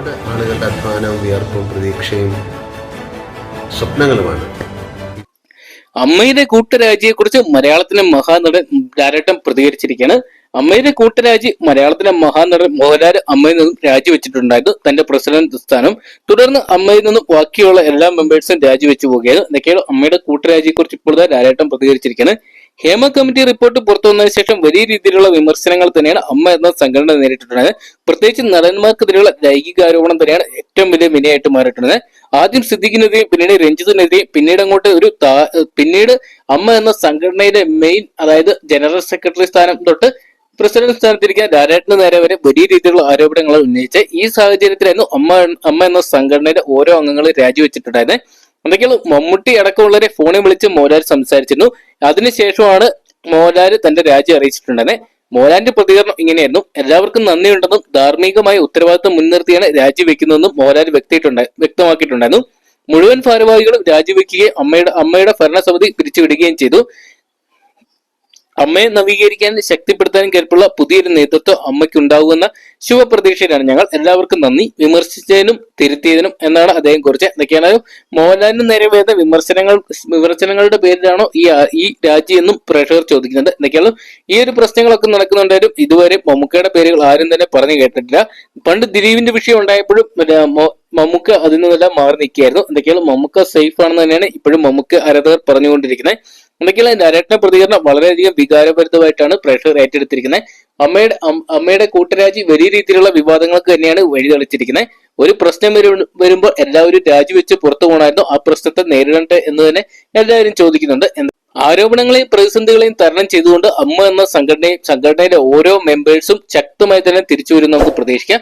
ഒരുപാട് ആളുകളുടെ അധ്വാനവും വിയർപ്പും പ്രതീക്ഷയും സ്വപ്നങ്ങളുമാണ്. അമ്മയുടെ കൂട്ടരാജിയെ കുറിച്ച് മലയാളത്തിലെ മഹാനടൻ ഡയറക്ടർ പ്രതികരിച്ചിരിക്കുകയാണ്. അമ്മയുടെ കൂട്ടരാജി മലയാളത്തിലെ മഹാനടൻ മോഹൻലാൽ അമ്മയിൽ നിന്നും രാജിവെച്ചിട്ടുണ്ടായിരുന്നു. തന്റെ പ്രസിഡന്റ് സ്ഥാനം. തുടർന്ന് അമ്മയിൽ നിന്നും ബാക്കിയുള്ള എല്ലാ മെമ്പേഴ്സും രാജിവെച്ചു പോവുകയാണ്. ഇതൊക്കെയാണ് അമ്മയുടെ കൂട്ടരാജിയെ കുറിച്ച് ഇപ്പോഴത്തെ ഡയറക്ടർ പ്രതികരിച്ചിരിക്കുന്നത് ഹേമ കമ്മിറ്റി റിപ്പോർട്ട് പുറത്തു വന്നതിന് ശേഷം വലിയ രീതിയിലുള്ള വിമർശനങ്ങൾ തന്നെയാണ് അമ്മ എന്ന സംഘടന നേരിട്ടിട്ടുള്ളത്. പ്രത്യേകിച്ച് നടന്മാർക്കെതിരെയുള്ള ലൈംഗികാരോപണം തന്നെയാണ് ഏറ്റവും വലിയ വിനയായിട്ട് മാറിയിട്ടുള്ളത്. ആദ്യം സിദ്ദിഖിനെതിരെയും പിന്നീട് രഞ്ജിത്തിനെതിരെയും പിന്നീട് അങ്ങോട്ട് ഒരു പിന്നീട് അമ്മ എന്ന സംഘടനയുടെ മെയിൻ അതായത് ജനറൽ സെക്രട്ടറി സ്ഥാനം തൊട്ട് പ്രസിഡന്റ് സ്ഥാനത്തിരിക്കാൻ രാരാട്ടിന് നേരെ വരെ വലിയ രീതിയിലുള്ള ആരോപണങ്ങൾ ഉന്നയിച്ച് ഈ സാഹചര്യത്തിലായിരുന്നു അമ്മ അമ്മ എന്ന സംഘടനയുടെ ഓരോ അംഗങ്ങളും രാജിവെച്ചിട്ടുണ്ടായിരുന്നത്. എന്തൊക്കെയാണ് മമ്മൂട്ടി അടക്കമുള്ളവരെ ഫോണിൽ വിളിച്ച് മോഹൻലാൽ സംസാരിച്ചിരുന്നു. അതിനുശേഷമാണ് മോഹൻലാൽ തന്റെ രാജി അറിയിച്ചിട്ടുണ്ടെന്ന് മോഹൻലാലിന്റെ പ്രതികരണം ഇങ്ങനെയായിരുന്നു. എല്ലാവർക്കും നന്ദിയുണ്ടെന്നും ധാർമ്മികമായ ഉത്തരവാദിത്വം മുൻനിർത്തിയാണ് രാജിവെക്കുന്നതെന്നും മോഹൻലാൽ വ്യക്തിയിട്ടുണ്ട് വ്യക്തമാക്കിയിട്ടുണ്ടായിരുന്നു. മുഴുവൻ ഭാരവാഹികളും രാജിവെക്കുകയും അമ്മയുടെ അമ്മയുടെ ഭരണസമിതി പിരിച്ചുവിടുകയും ചെയ്തു. അമ്മയെ നവീകരിക്കാനും ശക്തിപ്പെടുത്താനും കരുപ്പുള്ള പുതിയൊരു നേതൃത്വം അമ്മയ്ക്ക് ഉണ്ടാകുമെന്ന ശുഭപ്രതീക്ഷയിലാണ് ഞങ്ങൾ എല്ലാവർക്കും നന്ദി. വിമർശിച്ചതിനും തിരുത്തിയതിനും എന്നാണ് അദ്ദേഹം കുറിച്ച് എന്തൊക്കെയാണ് മോഹൻലാലിന് നേരെ വേദ വിമർശനങ്ങൾ വിമർശനങ്ങളുടെ പേരിലാണോ ഈ ഈ രാജി എന്നും പ്രേക്ഷകർ ചോദിക്കുന്നത് എന്തൊക്കെയാണ് ഈ ഒരു പ്രശ്നങ്ങളൊക്കെ നടക്കുന്നുണ്ടായാലും ഇതുവരെ മമ്മൂക്കയുടെ പേരുകൾ ആരും തന്നെ പറഞ്ഞു കേട്ടിട്ടില്ല. പണ്ട് ദിലീപിന്റെ വിഷയം ഉണ്ടായപ്പോഴും മമ്മൂക്ക അതിൽ നിന്നെല്ലാം മാറി നിൽക്കുകയായിരുന്നു. എന്തൊക്കെയാണ് മമ്മൂക്ക സേഫ് ആണെന്ന് തന്നെയാണ് ഇപ്പോഴും മമ്മൂക്ക ആരാധകർ പറഞ്ഞുകൊണ്ടിരിക്കുന്നത്. എന്തൊക്കെയാണ് നരേട്ടന്റെ പ്രതികരണം വളരെയധികം വികാരഭരിതമായിട്ടാണ് പ്രേക്ഷകർ ഏറ്റെടുത്തിരിക്കുന്നത്. അമ്മയുടെ അമ്മയുടെ കൂട്ടരാജി വലിയ രീതിയിലുള്ള വിവാദങ്ങൾക്ക് തന്നെയാണ് വഴിതെളിച്ചിരിക്കുന്നത്. ഒരു പ്രശ്നം വരു- വരുമ്പോൾ എല്ലാവരും രാജിവെച്ച് പുറത്തു പോകണമായിരുന്നു ആ പ്രശ്നത്തെ നേരിടട്ടെ എന്ന് തന്നെ എല്ലാവരും ചോദിക്കുന്നുണ്ട്. ആരോപണങ്ങളെയും പ്രതിസന്ധികളെയും തരണം ചെയ്തുകൊണ്ട് അമ്മ എന്ന സംഘടനയും സംഘടനയിലെ ഓരോ മെമ്പേഴ്സും ശക്തമായി തന്നെ തിരിച്ചു വരും നമുക്ക് പ്രതീക്ഷിക്കാം.